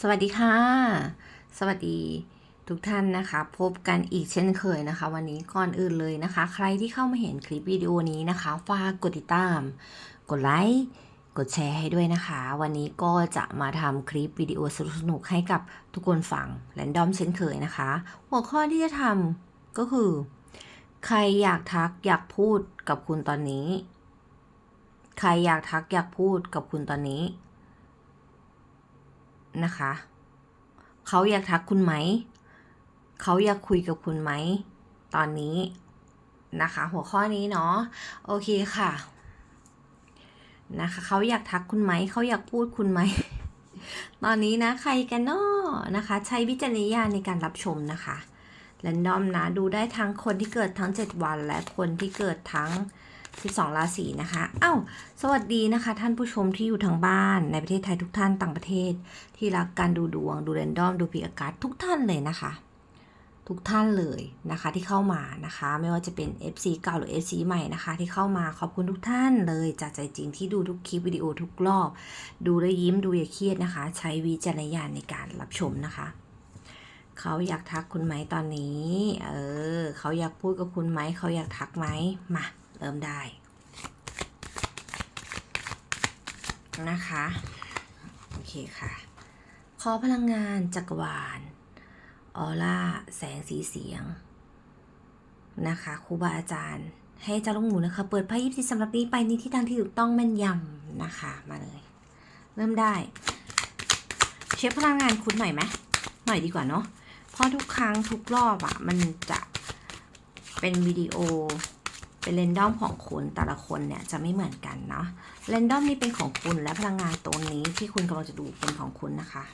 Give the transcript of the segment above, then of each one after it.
สวัสดีค่ะ สวัสดีทุกท่านนะคะ พบกันอีกเช่นเคยนะคะ วันนี้ก่อนอื่นเลยนะคะ ใครที่เข้ามาเห็นคลิปวิดีโอนี้นะคะฝากกดติดตาม กดไลค์กดแชร์ให้ด้วยนะคะ วันนี้ก็จะมาทำคลิปวิดีโอสนุกๆให้กับทุกคนฟังแรนดอมเช่นเคยนะคะ หัวข้อที่จะทำก็คือ ใครอยากทักอยากพูดกับคุณตอนนี้ ใครอยากทักอยากพูดกับคุณตอนนี้ นะคะ เขาอยากทักคุณไหม เขาอยากคุยกับคุณไหม ตอนนี้นะคะ หัวข้อนี้เนาะโอเคค่ะ นะคะเขาอยากทักคุณไหม เขาอยากพูดคุณไหม ตอนนี้นะใครกันเนาะนะคะ ใช้วิจารณญาณในการรับชมนะคะแรนดอมนะ ดูได้ทั้งคนที่เกิดทั้ง 7 วัน และคนที่เกิดทั้ง 12 ราศีนะคะอ้าวสวัสดีนะคะ ท่านผู้ชมที่อยู่ทางบ้านในประเทศไทยทุกท่านต่างประเทศ ที่รักการดูดวง ดูเรนดอม ดูปีอากาศทุกท่านเลยนะคะ ทุกท่านเลยนะคะที่เข้ามานะคะ ไม่ว่าจะเป็น FC เก่าหรือ FC ใหม่นะคะ ที่เข้ามาขอบคุณทุกท่านเลยจากใจจริงที่ดูทุกคลิปวิดีโอทุกรอบ ดูแลยิ้มดูอย่าเครียดนะคะ ใช้วิจารณญาณในการรับชมนะคะเขาอยากทักคุณไหมตอนนี้ เออ เขาอยากพูดกับคุณไหม เขาอยากทักไหม มา เริ่มได้นะคะโอเคค่ะ ขอพลังงานจักรวาลออร่าแสงสีเสียงนะคะครูบาอาจารย์ ให้อาจารย์ลูกหมูนะคะ เปิดไพ่ยิปซีสำหรับนี้ไปในที่ทางที่ถูกต้องแม่นยำนะคะมาเลย เริ่มได้ เช็คพลังงานคุณหน่อยไหมหน่อยดีกว่าเนาะเพราะทุกครั้งทุกรอบอะมันจะเป็นวิดีโอ เป็นเรนดอมของคุณแต่ละคนเนี่ยจะไม่เหมือนกันเนาะเรนดอมนี่เป็นของคุณและพลังงานตัวนี้ที่คุณกำลังจะดูเป็นของคุณนะคะ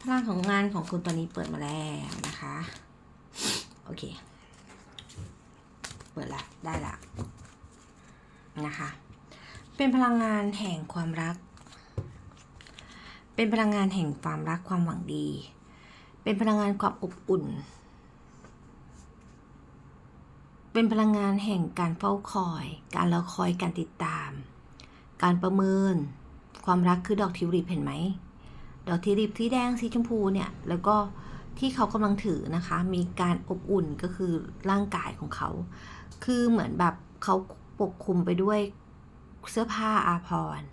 พลังของงานของคุณตอนนี้เปิดมาแล้วนะคะโอเค เปิดละได้ละนะคะ เป็นพลังงานแห่งความรัก เป็นพลังงานแห่งความรักความหวังดี เป็นพลังงานความอบอุ่น เป็นพลังงานแห่งการเฝ้าคอย การรอคอยการติดตาม การประเมิน ความรักคือดอกทิวลิปเห็นไหม ดอกทิวลิปที่แดงสีชมพูเนี่ย แล้วก็ที่เขากำลังถือนะคะ มีการอบอุ่นก็คือร่างกายของเขา คือเหมือนแบบเขาปกคลุมไปด้วยเสื้อผ้าอาภรณ์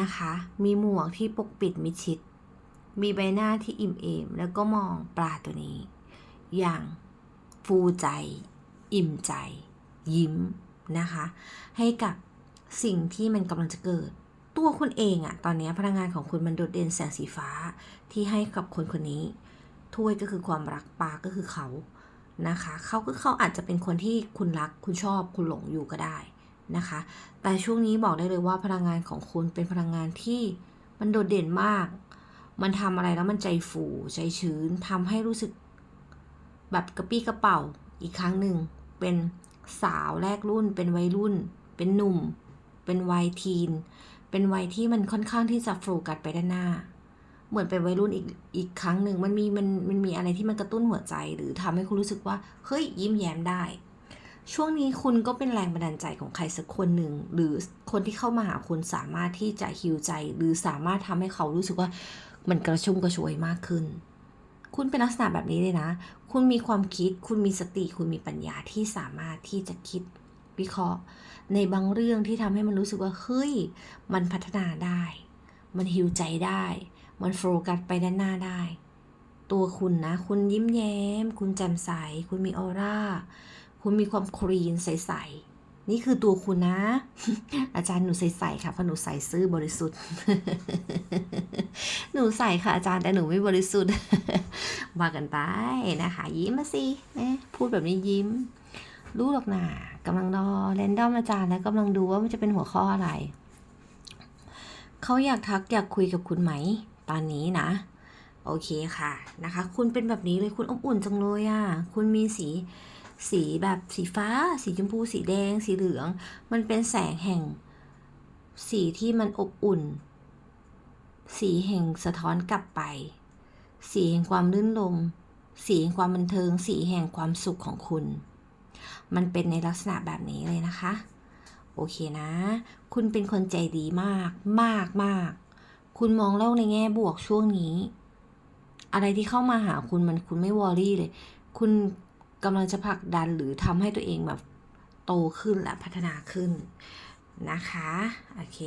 นะคะ มีหมวกที่ปกปิดมิชิด มีใบหน้าที่อิ่มเอม แล้วก็มองปลาตัวนี้ อย่าง ฟูใจ อิ่มใจ ยิ้มนะคะ ให้กับสิ่งที่มันกำลังจะเกิด ตัวคุณเองอะตอนนี้พลังงานของคุณมันโดดเด่นแสงสีฟ้าที่ให้กับคนคนนี้ ถ้วยก็คือความรักปลาก็คือเขานะคะเขาก็เขาอาจจะเป็นคนที่คุณรักคุณชอบคุณหลงอยู่ก็ได้นะคะ แต่ช่วงนี้บอกได้เลยว่าพลังงานของคุณเป็นพลังงานที่มันโดดเด่นมาก มันทำอะไรแล้วมันใจฟูใจชื้นทำให้รู้สึก แบบกระปี้กระเป๋าอีกครั้งหนึ่ง เป็นสาวแรกรุ่น เป็นวัยรุ่น เป็นหนุ่ม เป็นวัยทีน เป็นวัยที่มันค่อนข้างที่จะโฟกัสไปด้านหน้า เหมือนเป็นวัยรุ่นอีกอีกครั้งหนึ่งมันมีมันมันมีอะไรที่มันกระตุ้นหัวใจ หรือทำให้คุณรู้สึกว่าเฮ้ยยิ้มแย้มได้ ช่วงนี้คุณก็เป็นแรงบันดาลใจของใครสักคนหนึ่งหรือคนที่เข้ามาหาคุณสามารถที่จะฮิวใจ หรือสามารถทำให้เขารู้สึกว่ามันกระชุ่มกระชวยมากขึ้น คุณเป็นลักษณะแบบนี้เลยนะ คุณมีความคิด คุณมีสติ คุณมีปัญญาที่สามารถที่จะคิดวิเคราะห์ ในบางเรื่องที่ทำให้มันรู้สึกว่า เฮ้ย มันพัฒนาได้ มันฮิวใจได้ มันโฟกัสไปด้านหน้าได้ ตัวคุณนะ คุณยิ้มแย้ม คุณแจ่มใส คุณมีออร่า คุณมีความคลีนใสๆ นี่คือตัวคุณนะ อาจารย์หนูใสๆค่ะเพราะหนูใส่ซื่อบริสุทธิ์ หนูใส่ค่ะอาจารย์แต่หนูไม่บริสุทธิ์ว่ากันไปนะคะ ยิ้มมาสินะพูดแบบนี้ยิ้ม รู้หรอกนากำลังรอแรนดอมอาจารย์แล้วกำลังดูว่ามันจะเป็นหัวข้ออะไร เขาอยากทักอยากคุยกับคุณไหม ตอนนี้นะ โอเคค่ะนะคะ คุณเป็นแบบนี้เลยคุณอบอุ่นจังเลยอะ่ะ คุณมีสี สีแบบสีฟ้า สีชมพู สีแดง สีเหลือง มันเป็นแสงแห่ง สีที่มันอบอุ่น สีแห่งสะท้อนกลับไป สีแห่งความลื่นลม สีแห่งความบันเทิง สีแห่งความสุขของคุณ มันเป็นในลักษณะแบบนี้เลยนะคะ โอเคนะ คุณเป็นคนใจดีมาก มากมาก คุณมองโลกในแง่บวกช่วงนี้ อะไรที่เข้ามาหาคุณมันคุณไม่วอรี่เลย คุณ กำลังจะผลักดันหรือทำให้ตัวเองแบบโตขึ้นและพัฒนาขึ้นนะคะ โอเค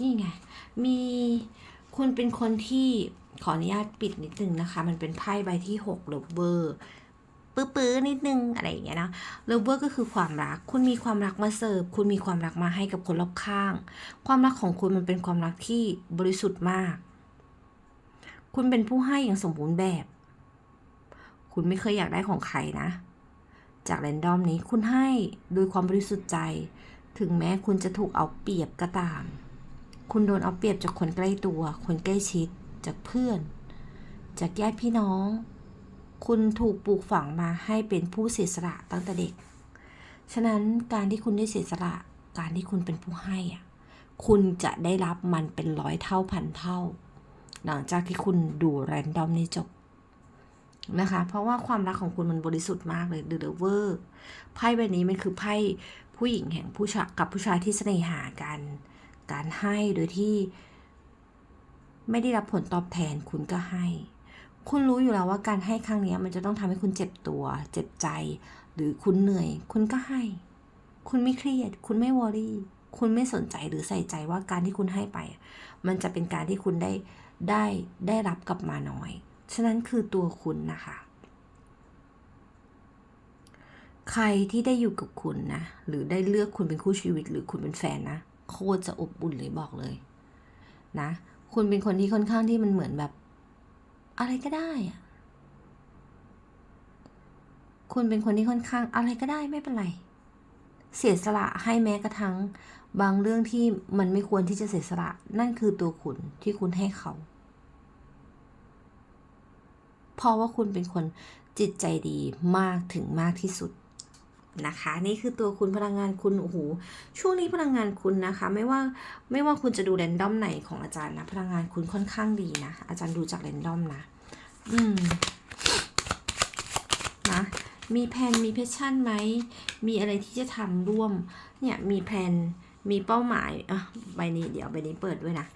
นี่ไง มีคุณเป็นคนที่ขออนุญาตปิดนิดนึงนะคะ มันเป็นไพ่ใบที่6เลเวอร์ ปื้อๆนิดนึงอะไรอย่างเงี้ยนะเลเวอร์ก็คือความรัก คุณมีความรักมาเสิร์ฟ คุณมีความรักมาให้กับคนรอบข้าง ความรักของคุณมันเป็นความรักที่บริสุทธิ์มาก คุณเป็นผู้ให้อย่างสมบูรณ์แบบ คุณไม่เคยอยากได้ของใครนะ จากแรนดอมนี้คุณให้โดยความบริสุทธิ์ใจ ถึงแม้คุณจะถูกเอาเปรียบก็ตาม คุณโดนเอาเปรียบจากคนใกล้ตัว คนใกล้ชิด จากเพื่อน จากญาติพี่น้อง คุณถูกปลูกฝังมาให้เป็นผู้เสียสละตั้งแต่เด็ก ฉะนั้นการที่คุณได้เสียสละ การที่คุณเป็นผู้ให้อะคุณจะได้รับมันเป็นร้อยเท่าพันเท่า หลังจากที่คุณดูแรนดอมนี้จบนะคะ เพราะว่าความรักของคุณมันบริสุทธิ์มากเลยเดอะเวอร์ไพ่ใบนี้มันคือไพ่ผู้หญิงแห่งผู้ชายกับผู้ชายที่เสน่หากัน การให้โดยที่ไม่ได้รับผลตอบแทนคุณก็ให้ คุณรู้อยู่แล้วว่าการให้ครั้งนี้มันจะต้องทำให้คุณเจ็บตัว เจ็บใจ หรือคุณเหนื่อย คุณก็ให้ คุณไม่เครียด คุณไม่วอรี่ คุณไม่สนใจหรือใส่ใจว่าการที่คุณให้ไป มันจะเป็นการที่คุณได้ได้ได้รับกลับมาน้อย ฉะนั้นคือตัวคุณนะคะ ใครที่ได้อยู่กับคุณนะ หรือได้เลือกคุณเป็นคู่ชีวิต หรือคุณเป็นแฟนนะโคตรจะอบอุ่นเลยบอกเลย นะ คุณเป็นคนที่ค่อนข้างที่มันเหมือนแบบ อะไรก็ได้อะคุณเป็นคนที่ค่อนข้างอะไรก็ได้ไม่เป็นไร เสียสละให้แม้กระทั่งบางเรื่องที่มันไม่ควรที่จะเสียสละ นั่นคือตัวคุณที่คุณให้เขา เพราะว่าคุณเป็นคนจิตใจดีมากถึงมากที่สุด นะคะ นี่คือตัวคุณพลังงานคุณโอ้โหช่วงนี้พลังงานคุณนะคะ ไม่ว่าไม่ว่าคุณจะดูแรนดอมไหนของอาจารย์นะพลังงานคุณค่อนข้างดีนะ อาจารย์ดูจากแรนดอมนะ อืมนะมีแผนมีเพชชั่นไหม มีอะไรที่จะทำร่วม เนี่ยมีแผนมีเป้าหมายอะใบนี้เดี๋ยวใบนี้เปิดด้วยนะ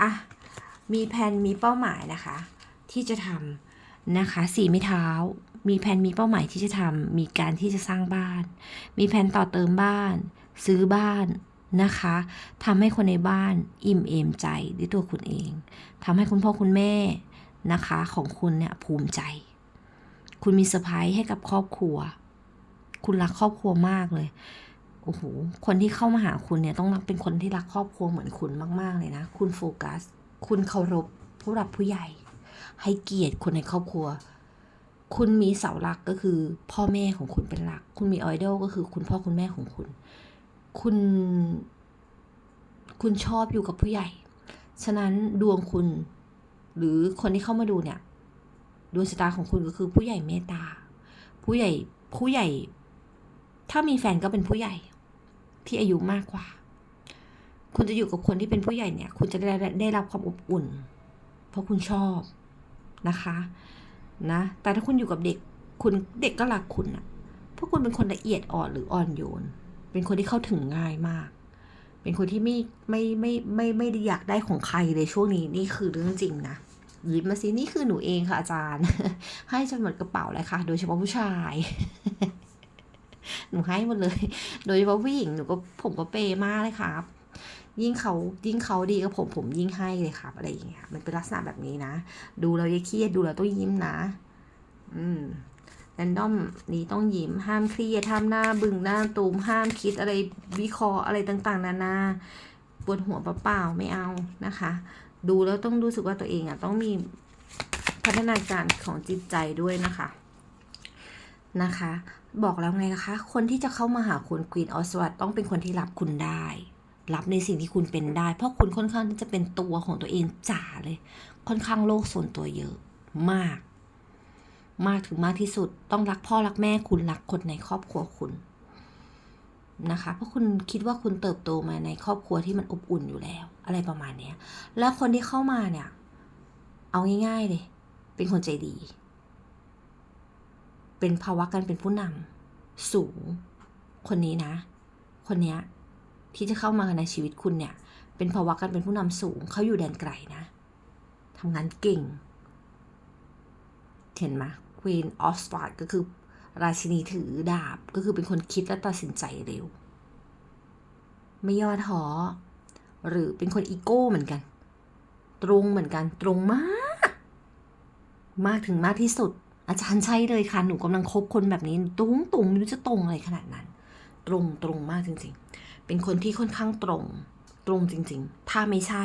อะมีแผนมีเป้าหมายนะคะ ที่จะทำนะคะ สีไม้เท้า มีแผนมีเป้าหมายที่จะทำมีการที่จะสร้างบ้าน มีแผนต่อเติมบ้าน ซื้อบ้านนะคะทำให้คนในบ้านอิ่มเอมใจด้วยตัวคุณเองทำให้คุณพ่อคุณแม่นะคะของคุณเนี่ยภูมิใจ คุณมีเซอร์ไพรส์ให้กับครอบครัว คุณรักครอบครัวมากเลยโอ้โหคนที่เข้ามาหาคุณเนี่ยต้องรักเป็นคนที่รักครอบครัวเหมือนคุณมาก ๆ เลยนะ คุณโฟกัส คุณเคารพผู้หลักผู้ใหญ่ ให้เกียรติคนในครอบครัว คุณมีเสาหลักก็คือพ่อแม่ของคุณเป็นหลัก คุณมีไอดอลก็คือคุณพ่อคุณแม่ของคุณ คุณ คุณชอบอยู่กับผู้ใหญ่ ฉะนั้นดวงคุณ หรือคนที่เข้ามาดูเนี่ย ดวงชะตาของคุณก็คือผู้ใหญ่เมตตา ผู้ใหญ่ ผู้ใหญ่ ถ้ามีแฟนก็เป็นผู้ใหญ่ ที่อายุมากกว่า คุณจะอยู่กับคนที่เป็นผู้ใหญ่เนี่ย คุณจะได้ได้รับความอบอุ่น เพราะคุณชอบนะคะ นะ แต่ถ้าคุณอยู่กับเด็ก คุณเด็กก็รักคุณอะเพราะคุณเป็นคนละเอียดอ่อนหรืออ่อนโยน เป็นคนที่เข้าถึงง่ายมาก เป็นคนที่ไม่ไม่ไม่ไม่ไม่ได้อยากได้ของใครเลยช่วงนี้นี่คือเรื่องจริงนะหยิบมาสินี่คือหนูเองค่ะอาจารย์ ให้จนหมดกระเป๋าเลยค่ะ โดยเฉพาะผู้ชาย หนูให้หมดเลย โดยเฉพาะผู้หญิงหนูก็ผมก็เปย์มากเลยครับ ยิ่งเขายิ่งเขาดีกับผมผมยิ่งให้เลยครับ อะไรอย่างเงี้ยมันเป็นลักษณะแบบนี้นะ ดูแล้วอย่าเครียดดูแล้วต้องยิ้มนะ อืมแรนดอมนี้ต้องยิ้มห้ามเครียดห้ามหน้าบึ้งหน้าตูมห้ามคิดอะไรวิเคราะห์อะไรต่างๆ นานาปวดหัวเปล่าๆไม่เอานะคะ ดูแล้วต้องรู้สึกว่าตัวเองอะต้องมีพัฒนาการของจิตใจด้วยนะคะนะคะ บอกแล้วไงนะคะ คนที่จะเข้ามาหาคุณควีนออสวัตต้องเป็นคนที่รับคุณได้ รับในสิ่งที่คุณเป็นได้ เพราะคุณค่อนข้างจะเป็นตัวของตัวเองจ๋าเลย ค่อนข้างโลกส่วนตัวเยอะมาก มากถึงมากที่สุด ต้องรักพ่อรักแม่คุณรักคนในครอบครัวคุณนะคะ เพราะคุณคิดว่าคุณเติบโตมาในครอบครัวที่มันอบอุ่นอยู่แล้ว อะไรประมาณเนี้ย แล้วคนที่เข้ามาเนี่ย เอาง่ายๆเลย เป็นคนใจดี เป็นภาวะการเป็นผู้นสูง คนนี้นะ คนเนี้ย ที่จะเข้ามาในชีวิตคุณเนี่ย เป็นภาวะการเป็นผู้นำสูง เขาอยู่แดนไกลนะทำงานเก่ง เห็นไหม Queen of s w o r d ก็คือราชินีถือดาบ ก็คือเป็นคนคิดและตัดสินใจเร็ว ไม่ย่อท้อ หรือเป็นคนอีโก้เหมือนกัน ตรงเหมือนกัน ตรงมาก มากถึงมากที่สุด อาจารย์ใช่เลยค่ะ หนูกำลังคบคนแบบนี้ ตรงตรงไม่รู้จะตรงอะไรขนาดนั้น ตรงตรงมากจริง ๆ เป็นคนที่ค่อนข้างตรง ตรงจริง ๆ ถ้าไม่ใช่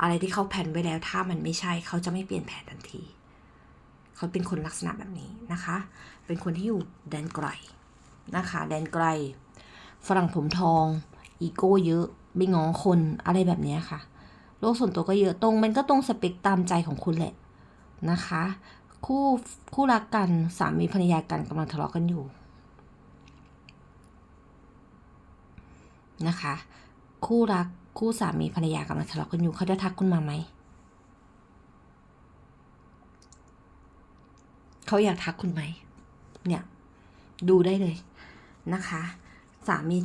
อะไรที่เขาแผนไว้แล้ว ถ้ามันไม่ใช่ เขาจะไม่เปลี่ยนแผนทันที เขาเป็นคนลักษณะแบบนี้นะคะ เป็นคนที่อยู่แดนไกลนะคะ แดนไกล ฝรั่งผมทอง อีโก้เยอะ ไม่งอคนอะไรแบบนี้ค่ะ โลกส่วนตัวก็เยอะตรง มันก็ตรงสเปคตามใจของคุณแหละนะคะ คู่คู่รักกันสามีภรรยากันกำลังทะเลาะกันอยู่ นะคะ คู่รักคู่สามีภรรยากำลังทะเลาะกันอยู่เขาจะทักคุณมาไหมเขาอยากทักคุณไหมเนี่ยดูได้เลยนะคะ สามี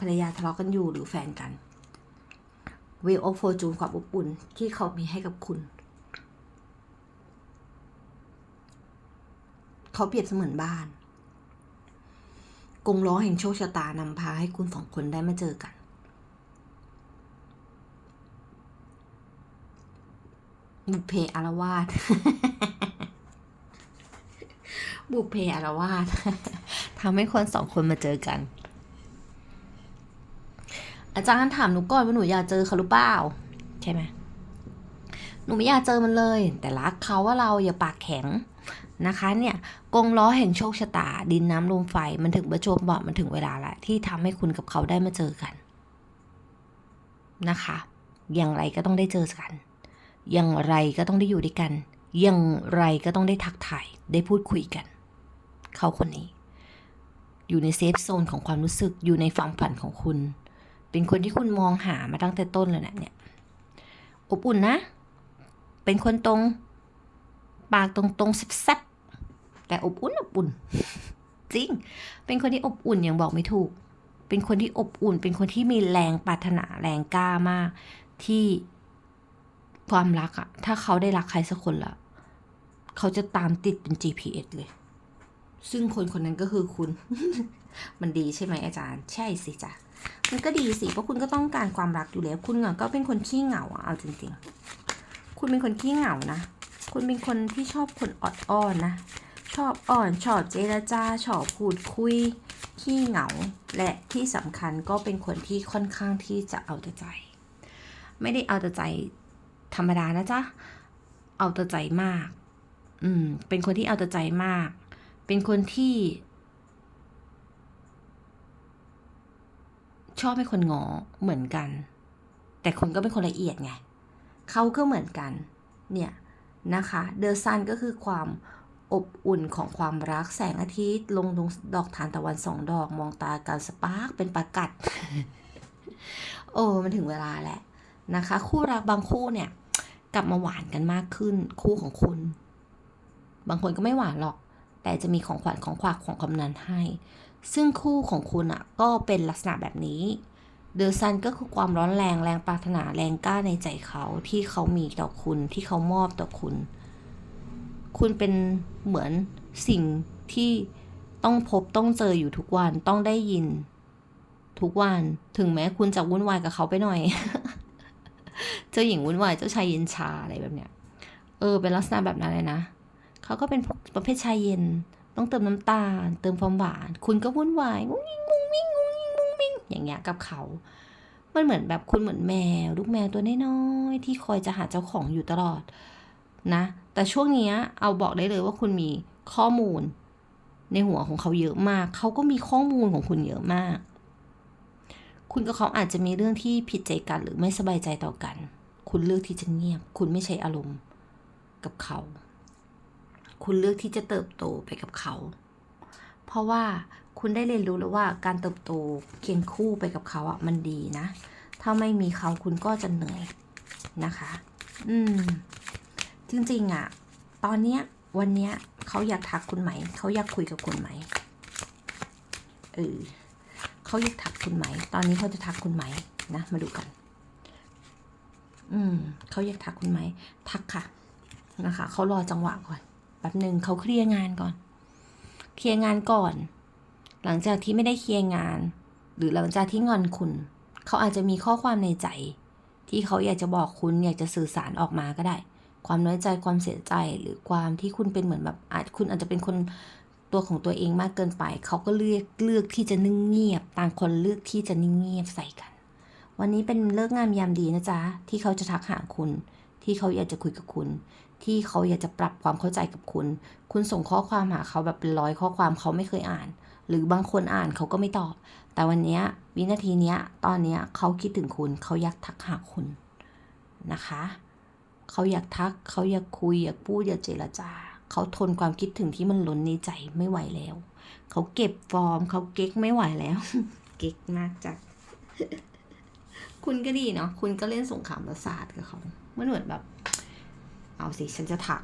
ภรรยาทะเลาะกันอยู่หรือแฟนกัน Wheel of Fortune ความอบอุ่นที่เขามีให้กับคุณ เขาเปรียบเสมือนบ้าน กงล้อแห่งโชคชะตานำพาให้คุณสองคนได้มาเจอกัน บุพเพอารวาสบุพเพอารวาสทำให้คนสองคนมาเจอกัน อาจารย์ถามหนูก่อนว่าหนูอยากเจอเขาหรือเปล่า ใช่ไหมหนูไม่อยากเจอมันเลย แต่รักเขาว่าเราอย่าปากแข็ง นะคะเนี่ยกงล้อแห่งโชคชะตา ดินน้ำลมไฟมันถึงประจวบเหมาะมันถึงเวลาแล้วที่ทำให้คุณกับเขาได้มาเจอกันนะคะ อย่างไรก็ต้องได้เจอกัน อย่างไรก็ต้องได้อยู่ด้วยกัน อย่างไรก็ต้องได้ทักทายได้พูดคุยกัน เขาคนนี้ อยู่ในเซฟโซนของความรู้สึกอยู่ในความฝันของคุณ เป็นคนที่คุณมองหามาตั้งแต่ต้นเลยนะเนี่ยอบอุ่นนะ เป็นคนตรง ปากตรงๆแซ่บ แต่อบอุ่นอบอุ่น จริง เป็นคนที่อบอุ่นอย่างบอกไม่ถูก เป็นคนที่อบอุ่น เป็นคนที่มีแรงปรารถนาแรงกล้ามาก ที่ความรักอะถ้าเขาได้รักใครสักคนละเขาจะตามติดเป็น GPS เลย ซึ่งคนคนนั้นก็คือคุณ มันดีใช่ไหมอาจารย์ ใช่สิจ้ะมันก็ดีสิ เพราะคุณก็ต้องการความรักอยู่แล้ว คุณอะก็เป็นคนขี้เหงาเอาจริง ๆ คุณเป็นคนขี้เหงานะ คุณเป็นคนที่ชอบคนอดอ้อนนะ ชอบอ่อนชอบเจรจาชอบพูดคุยขี้เหงา และที่สำคัญก็เป็นคนที่ค่อนข้างที่จะเอาแต่ใจ ไม่ได้เอาแต่ใจธรรมดานะจ๊ะ เอาแต่ใจมาก อืม เป็นคนที่เอาแต่ใจมาก เป็นคนที่ ชอบให้คนงอเหมือนกัน แต่คนก็เป็นคนละเอียดไง เขาก็เหมือนกัน เนี่ยนะคะ เดอะซันก็คือความ อบอุ่นของความรักแสงอาทิตย์ ลงตรงดอกทานตะวันสองดอกมองตากันสปาร์กเป็นประกัด โอ้มันถึงเวลาแหละนะคะ คู่รักบางคู่เนี่ย กลับมาหวานกันมากขึ้น คู่ของคุณ บางคนก็ไม่หวานหรอก แต่จะมีของขวัญของขวักของกำนันให้ ซึ่งคู่ของคุณอะ ก็เป็นลักษณะแบบนี้เดอะซันก็คือความร้อนแรงแรงปรารถนาแรงกล้าในใจเขาที่เขามีต่อคุณที่เขามอบต่อคุณ คุณเป็นเหมือนสิ่งที่ต้องพบต้องเจออยู่ทุกวันต้องได้ยิน ทุกวันถึงแม้คุณจะวุ่นวายกับเขาไปหน่อย เจ้าหญิงวุ่นวายเจ้าชายเย็นชาอะไรแบบเนี้ย เออ เป็นลักษณะแบบนั้นเลยนะเขาก็เป็นประเภทชายเย็น ต้องเติมน้ำตาล เติมความหวาน คุณก็วุ่นวายงุ้งงิ้งงุ้งมิงงุ้งงิ้งงุ้งมิงอย่างเงี้ยกับเขา มันเหมือนแบบคุณเหมือนแมว ลูกแมวตัวน้อยๆที่คอยจะหาเจ้าของอยู่ตลอด นะ แต่ช่วงนี้เอาบอกได้เลยว่าคุณมีข้อมูล ในหัวของเขาเยอะมาก เขาก็มีข้อมูลของคุณเยอะมาก คุณกับเขาอาจจะมีเรื่องที่ผิดใจกันหรือไม่สบายใจต่อกัน คุณเลือกที่จะเงียบ คุณไม่ใช้อารมณ์กับเขา คุณเลือกที่จะเติบโตไปกับเขา เพราะว่าคุณได้เรียนรู้แล้วว่าการเติบโตเคียงคู่ไปกับเขาอะมันดีนะ ถ้าไม่มีเขาคุณก็จะเหนื่อยนะคะ อืม จริงๆอะตอนเนี้ยวันเนี้ยเขาอยากทักคุณไหม เขาอยากคุยกับคุณไหมเออเขาอยากทักคุณไหม ตอนนี้เขาจะทักคุณไหมนะ มาดูกัน อืมเขาอยากทักคุณไหม ทักค่ะ นะคะเขารอจังหวะก่อนแป๊บหนึ่งเขาเคลียร์งานก่อน เคลียร์งานก่อน หลังจากที่ไม่ได้เคลียร์งาน หรือหลังจากที่งอนคุณ เขาอาจจะมีข้อความในใจ ที่เขาอยากจะบอกคุณอยากจะสื่อสารออกมาก็ได้ ความน้อยใจความเสียใจหรือความที่คุณเป็นเหมือนแบบอาจคุณอาจจะเป็นคนตัวของตัวเองมากเกินไป เขาก็เลือกเลือกที่จะนิ่งเงียบ ต่างคนเลือกที่จะนิ่งเงียบใส่กัน วันนี้เป็นเลิกงามยามดีนะจ๊ะที่เขาจะทักหาคุณ ที่เขาอยากจะคุยกับคุณ ที่เขาอยากจะปรับความเข้าใจกับคุณ คุณส่งข้อความหาเขาแบบเป็นร้อยข้อความเขาไม่เคยอ่าน หรือบางคนอ่านเขาก็ไม่ตอบ แต่วันนี้วินาทีนี้ตอนนี้เขาคิดถึงคุณเขาอยากทักหาคุณนะคะ เขาอยากทัก เขาอยากคุย อยากพูดอยากเจรจา เขาทนความคิดถึงที่มันล้นในใจไม่ไหวแล้ว เขาเก็บฟอร์ม เขาเก๊กไม่ไหวแล้ว เก๊กมากจัดคุณก็ดีเนาะคุณก็เล่นสงครามประสาทกับเขามันเหมือนแบบ เอาสิฉันจะทัก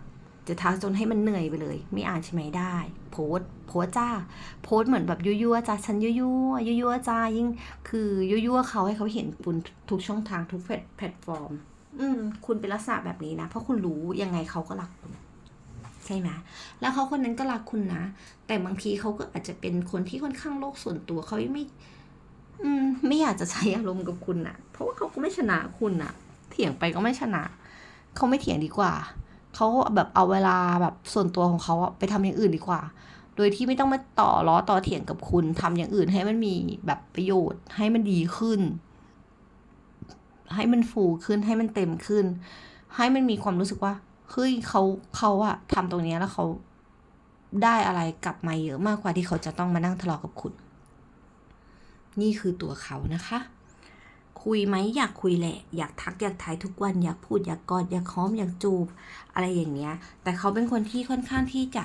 จะทักจนให้มันเหนื่อยไปเลย ไม่อ่านใช่ไหมได้ โพส์โพสจ้า โพสเหมือนแบบยั่วๆจ้าฉันยั่วๆยั่วๆจ้ายิ่ง คือยั่วๆเขาให้เขาเห็นคุณทุกช่องทางทุกแพลตแพลตฟอร์ม อืม คุณเป็นลักษณะแบบนี้นะ เพราะคุณรู้ยังไงเขาก็รักคุณใช่ไหมแล้วเขาคนนั้นก็รักคุณนะ แต่บางทีเขาก็อาจจะเป็นคนที่ค่อนข้างโลกส่วนตัวเขาไม่ อืม ไม่อยากจะใช้อารมณ์กับคุณนะเพราะว่าเขาก็ไม่ชนะคุณนะเถียงไปก็ไม่ชนะ เขาไม่เถียงดีกว่า เขาแบบเอาเวลาแบบส่วนตัวของเขาไปทำอย่างอื่นดีกว่า โดยที่ไม่ต้องมาต่อล้อต่อเถียงกับคุณทำอย่างอื่นให้มันมีแบบประโยชน์ให้มันดีขึ้น ให้มันฟูขึ้นให้มันเต็มขึ้น ให้มันมีความรู้สึกว่าเฮ้ยเขาเขาอะทำตรงนี้แล้วเขาได้อะไรกลับมาเยอะมากกว่าที่เขาจะต้องมานั่งทะเลาะกับคุณ นี่คือตัวเขานะคะ คุยไหมอยากคุยแหละ อยากทักอยากทายทุกวันอยากพูดอยากกอดอยากหอมอยากจูบ อะไรอย่างเงี้ย แต่เขาเป็นคนที่ค่อนข้างที่จะ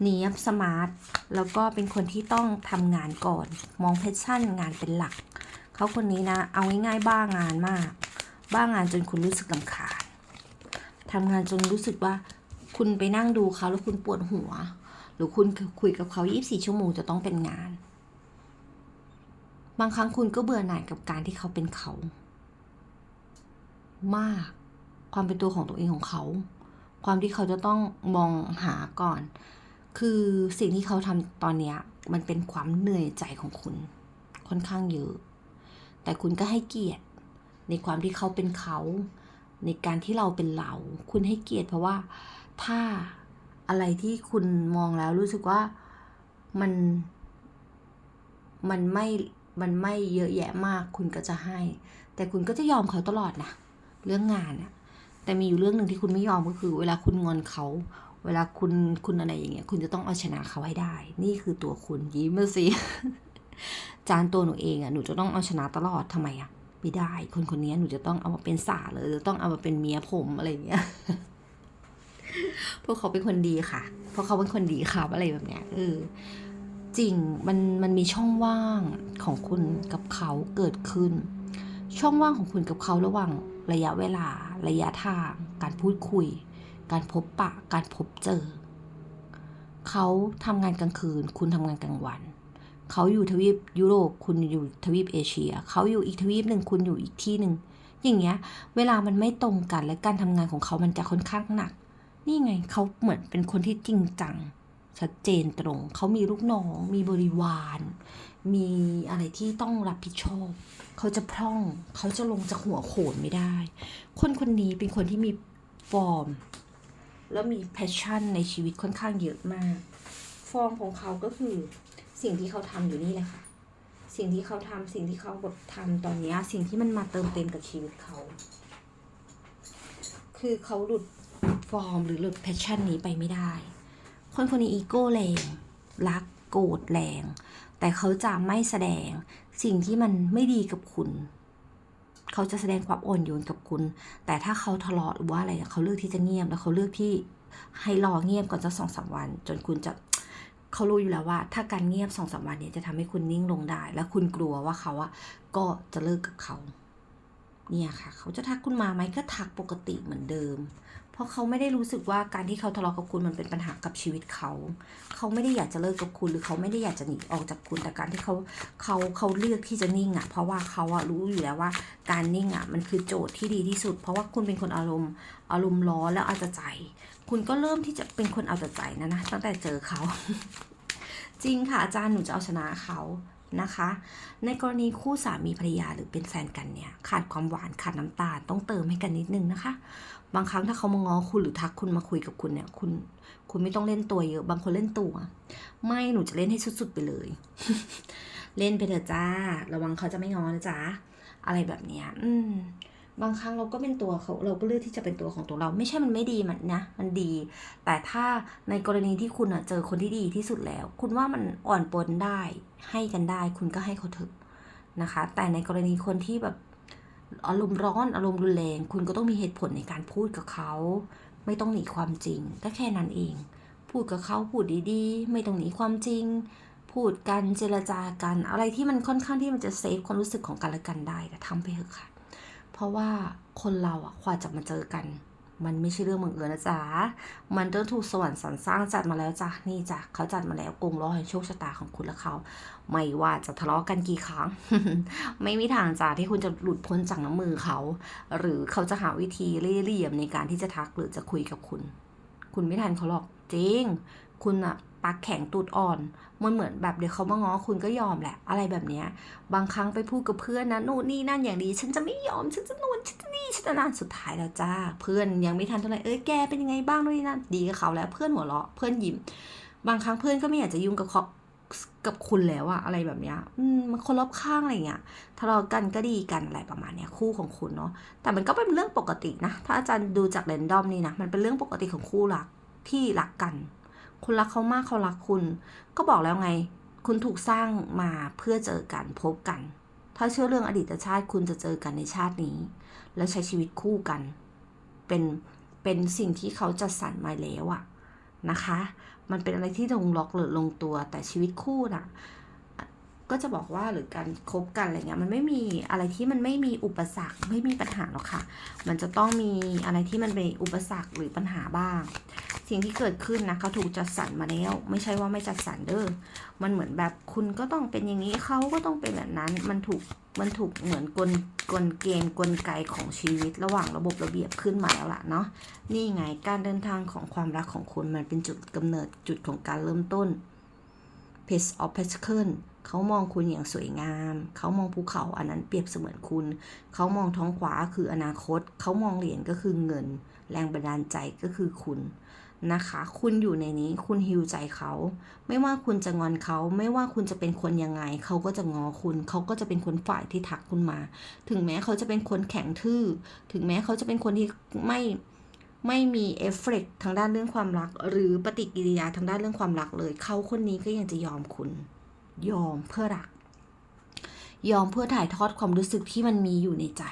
เนียบสมาร์ทแล้วก็เป็นคนที่ต้องทำงานก่อน มองแพชชั่นงานเป็นหลัก เขาคนนี้นะ เอาง่ายๆบ้างานมาก บ้างานจนคุณรู้สึกลำคาญทำงานจนรู้สึกว่า คุณไปนั่งดูเขาแล้วคุณปวดหัว หรือคุณคุยกับเขา 24 ชั่วโมงจะต้องเป็นงาน บางครั้งคุณก็เบื่อหน่ายกับการที่เขาเป็นเขา มาก ความเป็นตัวของตัวเองของเขา ความที่เขาจะต้องมองหาก่อน คือสิ่งที่เขาทำตอนนี้มันเป็นความเหนื่อยใจของคุณค่อนข้างเยอะ แต่คุณก็ให้เกียรติ ในความที่เขาเป็นเขา ในการที่เราเป็นเรา คุณให้เกียรติเพราะว่าถ้าอะไรที่คุณมองแล้วรู้สึกว่ามันมันไม่มันไม่เยอะแยะมาก คุณก็จะให้ แต่คุณก็จะยอมเขาตลอดนะเรื่องงานอะแต่มีอยู่เรื่องหนึ่งที่คุณไม่ยอมก็คือ เวลาคุณงอนเขา เวลาคุณคุณอะไรอย่างเงี้ย คุณจะต้องเอาชนะเขาให้ได้ นี่คือตัวคุณยิ้มมาสิ จานตัวหนูเองอะหนูจะต้องเอาชนะตลอดทำไมอะไม่ได้ คนคนนี้หนูจะต้องเอามาเป็นสาเลยจะต้องเอามาเป็นเมียผมอะไรเงี้ยเพราะเขาเป็นคนดีค่ะ เพราะเขาเป็นคนดีครับอะไรแบบเนี้ยเออจริงมันมันมีช่องว่างของคุณกับเขาเกิดขึ้น ช่องว่างของคุณกับเขาระหว่างระยะเวลา ระยะทาง การพูดคุย การพบปะ การพบเจอ เขาทำงานกลางคืน คุณทำงานกลางวัน เขาอยู่ทวีปยุโรปคุณอยู่ทวีปเอเชีย เขาอยู่อีกทวีปหนึ่งคุณอยู่อีกที่หนึ่งอย่างเงี้ย เวลามันไม่ตรงกันและการทำงานของเขามันจะค่อนข้างหนัก นี่ไงเขาเหมือนเป็นคนที่จริงจังชัดเจนตรง เขามีลูกน้อง มีบริวาร มีอะไรที่ต้องรับผิดชอบ เขาจะพร่อง เขาจะลงจากหัวโขนไม่ได้ คนคนนี้เป็นคนที่มีฟอร์ม แล้วมีแพชชั่นในชีวิตค่อนข้างเยอะมาก ฟอร์มของเขาก็คือ สิ่งที่เขาทำอยู่นี่แหละค่ะ สิ่งที่เขาทำสิ่งที่เขาแบบทำตอนนี้สิ่งที่มันมาเติมเต็มกับชีวิตเขา คือเขาหลุดฟอร์มหรือหลุดแพชชั่นนี้ไปไม่ได้ คนคนนี้อีโก้แรง รักโกรธแรง แต่เขาจะไม่แสดงสิ่งที่มันไม่ดีกับคุณ เขาจะแสดงความอ่อนโยนกับคุณ แต่ถ้าเขาทะเลาะหรือว่าอะไรเขาเลือกที่จะเงียบแล้วเขาเลือกที่ให้รอเงียบก่อนจะสองสามวัน จนคุณจะ เขารู้อยู่แล้วว่า ถ้าการเงียบสองสามวันเนี่ยจะทำให้คุณนิ่งลงได้ และคุณกลัวว่าเขาอะก็จะเลิกกับเขา เนี่ยค่ะ เขาจะทักคุณมาไหมก็ทักปกติเหมือนเดิม เพราะเขาไม่ได้รู้สึกว่าการที่เขาทะเลาะกับคุณมันเป็นปัญหากับชีวิตเขา เขาไม่ได้อยากจะเลิกกับคุณ หรือเขาไม่ได้อยากจะหนีออกจากคุณแต่การที่เขาเขาเขาเลือกที่จะนิ่งอะ่ะเพราะว่าเขาอะรู้อยู่แล้วว่า การนิ่งอะ่ะมันคือโจทย์ที่ดีที่สุด เพราะว่าคุณเป็นคนอารมณ์อารมณ์ร้อนแล้วเอาแต่ใจ คุณก็เริ่มที่จะเป็นคนเอาแต่ใจนะนะตั้งแต่เจอเขา จริงค่ะอาจารย์หนูจะเอาชนะเขานะคะ ในกรณีคู่สามีภรรยาหรือเป็นแฟนกันเนี่ย ขาดความหวานขาดน้ำตาลต้องเติมให้กันนิดนึงนะคะ บางครั้งถ้าเขามาง้อคุณหรือทักคุณมาคุยกับคุณเนี่ยคุณคุณไม่ต้องเล่นตัวเยอะ บางคนเล่นตัว ไม่หนูจะเล่นให้สุดๆไปเลย เล่นไปเถอะจ้า ระวังเขาจะไม่ง้อนะจ๊ะอะไรแบบเนี้ย อืม บางครั้งเราก็เป็นตัวเขาเราก็เลือกที่จะเป็นตัวของตัวเรา ไม่ใช่มันไม่ดีมันนะ มันดี แต่ถ้าในกรณีที่คุณเจอคนที่ดีที่สุดแล้ว คุณว่ามันอ่อนปนได้ ให้กันได้ คุณก็ให้เขาเถอะนะคะ แต่ในกรณีคนที่แบบอารมณ์ร้อนอารมณ์รุนแรงคุณก็ต้องมีเหตุผลในการพูดกับเขา ไม่ต้องหนีความจริงก็แค่นั้นเอง พูดกับเขาพูดดีๆ ไม่ต้องหนีความจริง พูดกันเจรจากัน อะไรที่มันค่อนข้างที่มันจะเซฟความรู้สึกของกันและกันได้ก็ทำไปเถอะค่ะ เพราะว่าคนเราอะกว่าจะมาเจอกัน มันไม่ใช่เรื่องบังเอิญนะจ๊ะ มันต้องถูกสวรรค์สรรสร้างจัดมาแล้วจ้ะ นี่จ้ะเขาจัดมาแล้วกงล้อแห่งโชคชะตาของคุณและเขา ไม่ว่าจะทะเลาะกันกี่ครั้ง ไม่มีทางจ้ะที่คุณจะหลุดพ้นจากน้ำมือเขา หรือเขาจะหาวิธีเล่ห์เหลี่ยมในการที่จะทักหรือจะคุยกับคุณ คุณไม่ทันเขาหรอกจริง คุณอะ ปากแข็งตูดอ่อนมันเหมือนแบบเดี๋ยวเขามาง้อคุณก็ยอมแหละ อะไรแบบเนี้ยบางครั้งไปพูดกับเพื่อนนะโน่นนี่นั่นอย่างดี ฉันจะไม่ยอมฉันจะนู่นฉันจะนี่ฉันจะนั่นสุดท้ายแล้วจ้า เพื่อนยังไม่ทันเท่าไหร่เอ้ยแกเป็นยังไงบ้างนู่นนี่นั่นดีกับเขาแล้วเพื่อนหัวเราะเพื่อนยิ้มบางครั้งเพื่อนก็ไม่อยากจะยุ่งกับเขากับคุณแล้วอะอะไรแบบเนี้ยอืมมันคนรอบข้างอะไรเงี้ยทะเลาะกันก็ดีกันอะไรประมาณเนี้ยคู่ของคุณเนาะแต่มันก็เป็นเรื่องปกตินะ ถ้าอาจารย์ดูจากเรนดอมนี่นะมันเป็นเรื่องปกติของคู่รักที่รักกัน คุณรักเขามากเขารักคุณ ก็บอกแล้วไง คุณถูกสร้างมาเพื่อเจอกันพบกัน ถ้าเชื่อเรื่องอดีตชาติคุณจะเจอกันในชาตินี้ แล้วใช้ชีวิตคู่กัน เป็นเป็นสิ่งที่เขาจัดสรรมาแล้วอะนะคะ มันเป็นอะไรที่ลงล็อกหรือลงตัวแต่ชีวิตคู่น่ะ ก็จะบอกว่าหรือการคบกันอะไรเงี้ยมันไม่มีอะไรที่มันไม่มีอุปสรรคไม่มีปัญหาหรอกค่ะ มันจะต้องมีอะไรที่มันเป็นอุปสรรคหรือปัญหาบ้าง สิ่งที่เกิดขึ้นนะเขาถูกจัดสรรมาแล้ว ไม่ใช่ว่าไม่จัดสรรเด้อมันเหมือนแบบคุณก็ต้องเป็นอย่างนี้เขาก็ต้องเป็นแบบนั้น มันถูกมันถูกเหมือนกลกลเกณฑ์กลไกของชีวิตระหว่างระบบระเบียบขึ้นมาแล้วล่ะเนาะนี่ไงการเดินทางของความรักของคุณมันเป็นจุดกำเนิดจุดของการเริ่มต้น Page of Pentacles เขามองคุณอย่างสวยงาม เขามองภูเขาอันนั้นเปรียบเสมือนคุณ เขามองท้องขวาคืออนาคต เขามองเหรียญก็คือเงิน แรงบันดาลใจก็คือคุณนะคะ คุณอยู่ในนี้คุณฮิวใจเขา ไม่ว่าคุณจะงอนเขา ไม่ว่าคุณจะเป็นคนยังไง เขาก็จะงอคุณ เขาก็จะเป็นคนฝ่ายที่ทักคุณมา ถึงแม้เขาจะเป็นคนแข็งทื่อ ถึงแม้เขาจะเป็นคนที่ไม่ไม่มีเอฟเฟกทางด้านเรื่องความรัก หรือปฏิกิริยาทางด้านเรื่องความรักเลย เขาคนนี้ก็ยังจะยอมคุณ ยอมเพื่อรัก ยอมเพื่อถ่ายทอดความรู้สึกที่มันมีอยู่ในใจ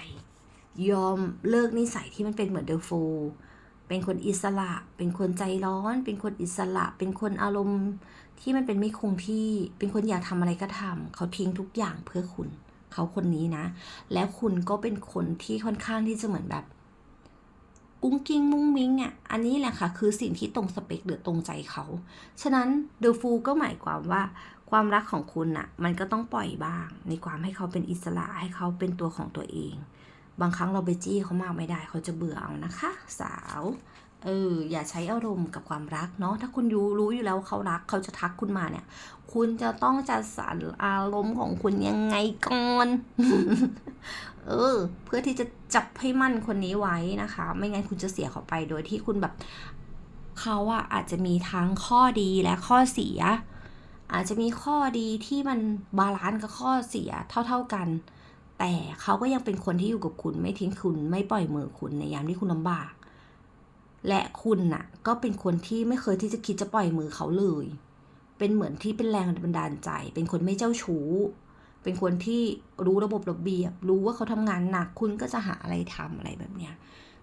ยอมเลิกนิสัยที่มันเป็นเหมือนเดอะโฟเป็นคนอิสระ เป็นคนใจร้อน เป็นคนอิสระ เป็นคนอารมณ์ที่มันเป็นไม่คงที่ เป็นคนอยากทำอะไรก็ทำเขาทิ้งทุกอย่างเพื่อคุณ เขาคนนี้นะ แล้วคุณก็เป็นคนที่ค่อนข้างที่จะเหมือนแบบ กุ้งกิ้งมุ้งมิ้งอะอันนี้แหละค่ะ คือสิ่งที่ตรงสเปคหรือตรงใจเขา ฉะนั้นเดอะฟูก็หมายความว่าความรักของคุณน่ะ มันก็ต้องปล่อยบ้าง ในความให้เขาเป็นอิสระให้เขาเป็นตัวของตัวเอง บางครั้งเราไปจี้เขามากไม่ได้ เขาจะเบื่อเอานะคะ สาว เอออย่าใช้อารมณ์กับความรักเนาะถ้าคุณรู้รู้อยู่แล้วเขารักเขาจะทักคุณมาเนี่ย คุณจะต้องจัดสรรอารมณ์ของคุณยังไงก่อนเออ เพื่อที่จะจับให้มั่นคนนี้ไว้นะคะ ไม่งั้นคุณจะเสียเขาไปโดยที่คุณแบบเขาอะอาจจะมีทั้งข้อดีและข้อเสีย อาจจะมีข้อดีที่มันบาลานซ์กับข้อเสียเท่า ๆกัน แต่เขาก็ยังเป็นคนที่อยู่กับคุณไม่ทิ้งคุณไม่ปล่อยมือคุณในยามที่คุณลำบาก และคุณน่ะ ก็เป็นคนที่ไม่เคยที่จะคิดจะปล่อยมือเขาเลย เป็นเหมือนที่เป็นแรงบันดาลใจ เป็นคนไม่เจ้าชู้ เป็นคนที่รู้ระบบระเบียบ รู้ว่าเขาทำงานหนัก คุณก็จะหาอะไรทำอะไรแบบเนี้ย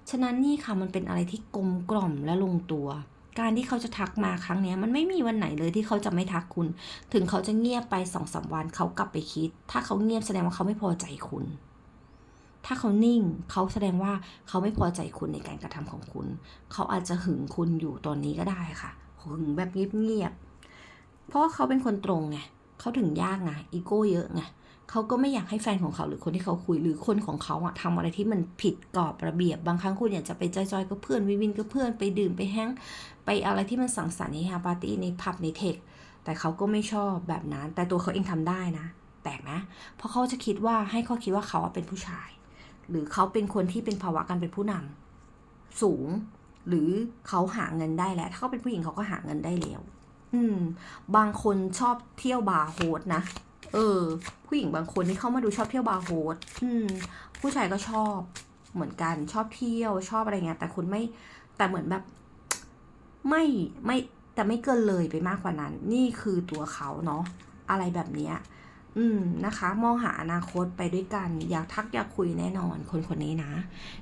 ฉะนั้นนี่ค่ะมันเป็นอะไรที่กลมกล่อมและลงตัว การที่เขาจะทักมาครั้งนี้มันไม่มีวันไหนเลยที่เขาจะไม่ทักคุณ ถึงเขาจะเงียบไปสองสามวันเขากลับไปคิด ถ้าเขาเงียบแสดงว่าเขาไม่พอใจคุณ ถ้าเขานิ่งเขาแสดงว่าเขาไม่พอใจคุณในการกระทำของคุณ เขาอาจจะหึงคุณอยู่ตอนนี้ก็ได้ค่ะ หึงแบบเงียบๆ เพราะเขาเป็นคนตรงไงเขาถึงยากไงอีโก้เยอะไงเขาก็ไม่อยากให้แฟนของเขาหรือคนที่เขาคุยหรือคนของเขาอะทำอะไรที่มันผิดกรอบระเบียบ บางครั้งคุณอยากจะไปจอยๆกับเพื่อนวิวินกับเพื่อนไปดื่มไปแฮงไปอะไรที่มันสังสรรค์ในฮาปาร์ตี้ในผับในเทคแต่เขาก็ไม่ชอบแบบนั้น แต่ตัวเขาเองทำได้นะแปลกนะ เพราะเขาจะคิดว่าให้เขาคิดว่าเขาเป็นผู้ชาย หรือเขาเป็นคนที่เป็นภาวะการเป็นผู้นำสูง หรือเขาหาเงินได้แล้ว ถ้าเขาเป็นผู้หญิงเขาก็หาเงินได้แล้ว อืม บางคนชอบเที่ยวบาร์โฮสนะ เออ ผู้หญิงบางคนที่เข้ามาดูชอบเที่ยวบาร์โฮสอืม ผู้ชายก็ชอบเหมือนกันชอบเที่ยวชอบอะไรเงี้ยแต่คุณไม่แต่เหมือนแบบ ไม่ไม่แต่ไม่เกินเลยไปมากกว่านั้น นี่คือตัวเขาเนาะอะไรแบบเนี้ย อืมนะคะ มองหาอนาคตไปด้วยกัน อยากทักอยากคุยแน่นอน คนคนนี้นะ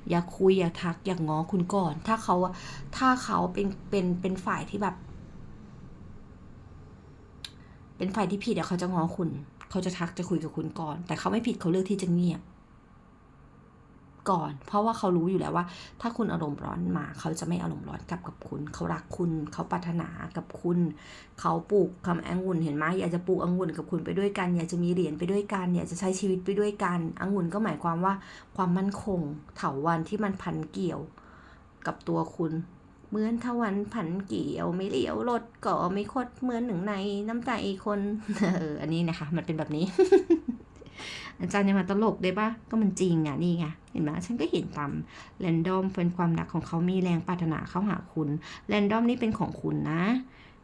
อยากคุยอยากทักอยากง้อคุณก่อน ถ้าเขาถ้าเขาเป็นเป็นเป็นฝ่ายที่แบบ เป็นฝ่ายที่ผิดอะเขาจะง้อคุณ เขาจะทักจะคุยกับคุณก่อน แต่เขาไม่ผิดเขาเลือกที่จะเงียบ ก่อน เพราะว่าเขารู้อยู่แล้วว่า ถ้าคุณอารมณ์ร้อนมา เขาจะไม่อารมณ์ร้อนกลับกับคุณ เขารักคุณ เขาปรารถนากับคุณ เขาปลูกคำองุ่นเห็นไหมอยากจะปลูกองุ่นกับคุณไปด้วยกัน อยากจะมีเหรียญไปด้วยกัน อยากจะใช้ชีวิตไปด้วยกันองุ่นก็หมายความว่า ความมั่นคงเถาวันที่มันพันเกี่ยวกับตัวคุณเหมือนทวันพันเกี่ยวไม่เลี้ยวรถก็ไม่คดเหมือนหนึ่งในน้ำใจคนเอออันนี้นะคะ มันเป็นแบบนี้ อาจารย์ยังมาตลกได้ปะก็มันจริงอะนี่ไงเห็นไหมฉันก็เห็นตามแรนดอมเป็นความรักของเขามีแรงปรารถนาเข้าหาคุณแรนดอมนี่เป็นของคุณนะ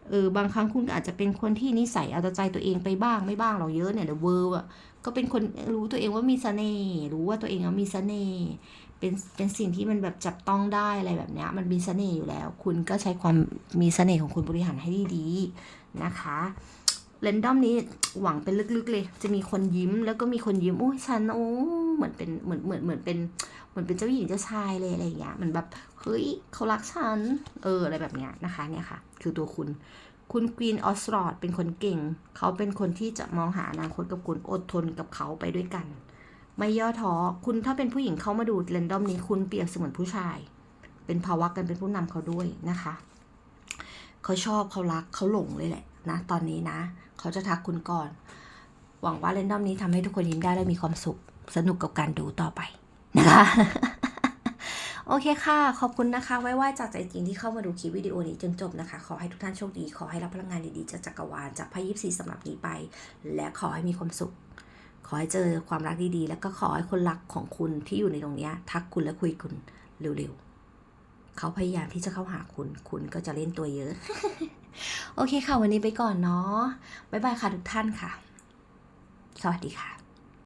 เออบางครั้งคุณอาจจะเป็นคนที่นิสัยเอาใจตัวเองไปบ้างไม่บ้างเราเยอะเนี่ยเดอะเวิร์อะก็เป็นคนรู้ตัวเองว่ามีเสน่ห์รู้ว่าตัวเองว่ามีเสน่ห์เป็นเป็นสิ่งที่มันแบบจับต้องได้อะไรแบบเนี้ยมันมีเสน่ห์อยู่แล้ว คุณก็ใช้ความมีเสน่ห์ของคุณบริหารให้ดีๆนะคะ เรนดอมนี้หวังเป็นลึกๆเลย จะมีคนยิ้มแล้วก็มีคนยิ้มโอ้ยฉันโอ้เหมือนเป็นเหมือนเหมือนเหมือนเป็นเหมือนเป็นเจ้าหญิงเจ้าชายเลยอะไรอย่างเงี้ยเหมือนแบบเฮ้ยเขารักฉันเอออะไรแบบเนี้ยนะคะเนี่ยค่ะ คือตัวคุณ คุณควีนออสรอดเป็นคนเก่ง เขาเป็นคนที่จะมองหาอนาคตกับคุณอดทนกับเขาไปด้วยกัน ไม่ย่อท้อคุณถ้าเป็นผู้หญิงเขามาดูเรนดอมนี้คุณเปรียบเสมือนผู้ชาย เป็นภาวะกันเป็นผู้นำเขาด้วยนะคะเขาชอบเขารักเขาหลงเลยแหละ นะตอนนี้นะ เขาจะทักคุณก่อน หวังว่าเรนดอมนี้ทำให้ทุกคนยิ้มได้และมีความสุข สนุกกับการดูต่อไปนะคะโอเคค่ะ ขอบคุณนะคะ ไว้ว่าจากใจจริงที่เข้ามาดูคลิปวิดีโอนี้จนจบนะคะ ขอให้ทุกท่านโชคดี ขอให้รับพลังงานดีๆจากจักรวาลจากพ่ยิปซีสำหรับนี้ไป และขอให้มีความสุข ขอให้เจอความรักดีๆ แล้วก็ขอให้คนรักของคุณที่อยู่ในตรงนี้ทักคุณและคุยคุณเร็วๆ เขาพยายามที่จะเข้าหาคุณ คุณก็จะเล่นตัวเยอะ โอเคค่ะ วันนี้ไปก่อนเนาะบ๊ายบายค่ะทุกท่านค่ะ สวัสดีค่ะ